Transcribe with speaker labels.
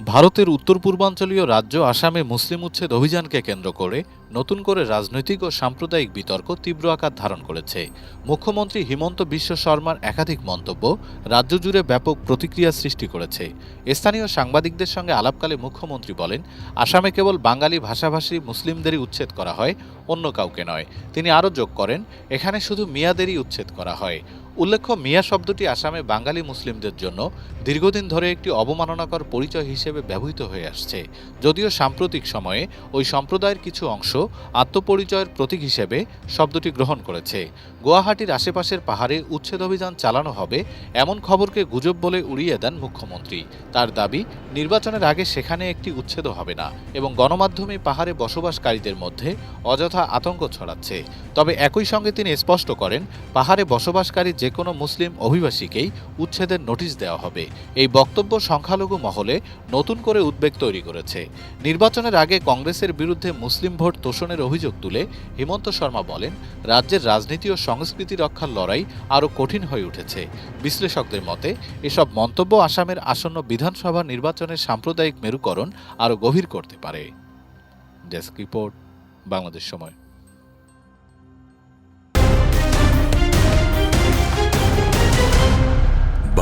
Speaker 1: ভারতের উত্তর পূর্বাঞ্চলীয় রাজ্য আসামে মুসলিম উচ্ছেদ অভিযানকে কেন্দ্র করে নতুন করে রাজনৈতিক ও সাম্প্রদায়িক বিতর্ক তীব্র আকার ধারণ করেছে। মুখ্যমন্ত্রী হিমন্ত বিশ্ব শর্মার একাধিক মন্তব্য রাজ্য জুড়ে ব্যাপক প্রতিক্রিয়া সৃষ্টি করেছে। স্থানীয় সাংবাদিকদের সঙ্গে আলাপকালে মুখ্যমন্ত্রী বলেন, আসামে কেবল বাঙালি ভাষাভাষী মুসলিমদেরই উচ্ছেদ করা হয়, অন্য কাউকে নয়। তিনি আরও যোগ করেন, এখানে শুধু মিয়াদেরই উচ্ছেদ করা হয়। উল্লেখ্য, মিয়া শব্দটি আসামে বাঙালি মুসলিমদের জন্য দীর্ঘদিন ধরে একটি অবমাননাকর পরিচয় হিসেবে ব্যবহৃত হয়ে আসছে। যদিও সাম্প্রতিক সময়ে ওই সম্প্রদায়ের কিছু অংশ আত্মপরিচয়ের প্রতীক হিসেবে শব্দটি গ্রহণ করেছে। গুয়াহাটির আশেপাশের পাহাড়ে উচ্ছেদ অভিযান চালানো হবে এমন খবরকে গুজব বলে উড়িয়ে দেন মুখ্যমন্ত্রী। তার দাবি, নির্বাচনের আগে সেখানে একটি উচ্ছেদও হবে না এবং গণমাধ্যমে পাহাড়ে বসবাসকারীদের মধ্যে অযথা আতঙ্ক ছড়াচ্ছে। তবে একই সঙ্গে তিনি স্পষ্ট করেন, পাহাড়ে বসবাসকারী যে কোনো মুসলিম অভিবাসীকেই উচ্ছেদের নোটিশ দেওয়া হবে। এই বক্তব্য সংখ্যালঘু মহলে নতুন করে উদ্বেগ তৈরি করেছে। নির্বাচনের আগে কংগ্রেসের বিরুদ্ধে মুসলিম ভোট তোষণের অভিযোগ তুলে হিমন্ত শর্মা বলেন, রাজ্যের রাজনীতি ও সংস্কৃতি রক্ষার লড়াই আরও কঠিন হয়ে উঠেছে। বিশ্লেষকদের মতে, এসব মন্তব্য আসামের আসন্ন বিধানসভা নির্বাচনের সাম্প্রদায়িক মেরুকরণ আরও গভীর করতে পারে। ডেস্ক রিপোর্ট, বাংলাদেশ সময়।